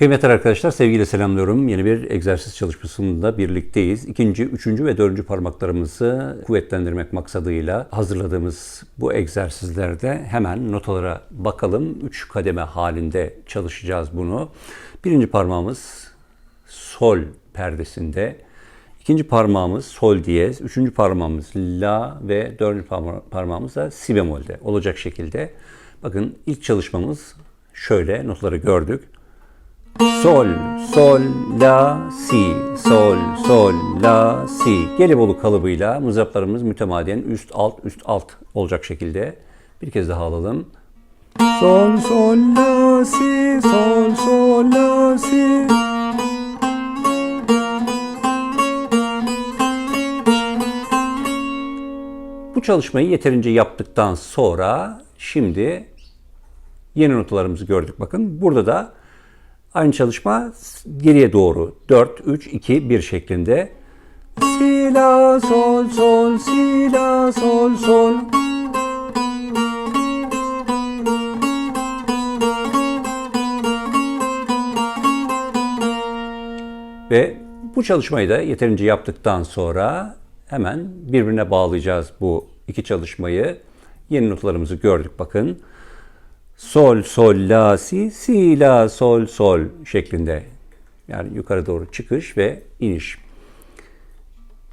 Kıymetli arkadaşlar sevgiyle selamlıyorum. Yeni bir egzersiz çalışmasında birlikteyiz. İkinci, üçüncü ve dördüncü parmaklarımızı kuvvetlendirmek maksadıyla hazırladığımız bu egzersizlerde hemen notalara bakalım. Üç kademe halinde çalışacağız bunu. Birinci parmağımız sol perdesinde. İkinci parmağımız sol diyez, üçüncü parmağımız la ve dördüncü parma- parmağımız da si bemolde olacak şekilde. Bakın ilk çalışmamız şöyle notaları gördük. Sol, sol, la, si, sol, sol, la, si. Gelibolu kalıbıyla mızraplarımız mütemadiyen üst, alt, üst, alt olacak şekilde. Bir kez daha alalım. Sol, sol, la, si, sol, sol, la, si. Bu çalışmayı yeterince yaptıktan sonra şimdi yeni notalarımızı gördük. Bakın burada da aynı çalışma geriye doğru 4, 3, 2, 1 şeklinde. Si, la, sol, sol, si, la, sol, sol. Ve bu çalışmayı da yeterince yaptıktan sonra hemen birbirine bağlayacağız bu iki çalışmayı. Yeni notalarımızı gördük bakın. Sol, sol, la, si, si, la, sol, sol şeklinde. Yani yukarı doğru çıkış ve iniş.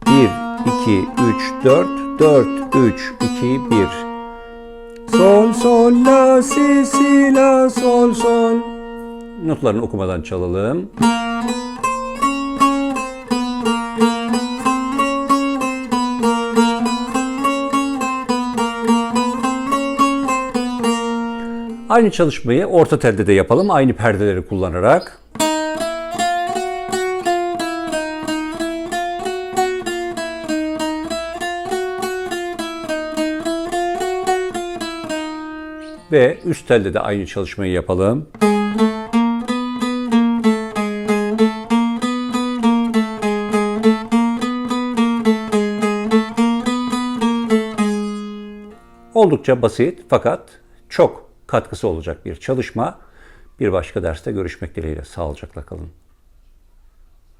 1, 2, 3, 4, 4, 3, 2, 1. Sol, sol, la, si, si, la, sol, sol. Notlarını okumadan çalalım. Aynı çalışmayı orta telde de yapalım. Aynı perdeleri kullanarak. Ve üst telde de aynı çalışmayı yapalım. Oldukça basit fakat çok katkısı olacak bir çalışma. Bir başka derste görüşmek dileğiyle. Sağlıcakla kalın.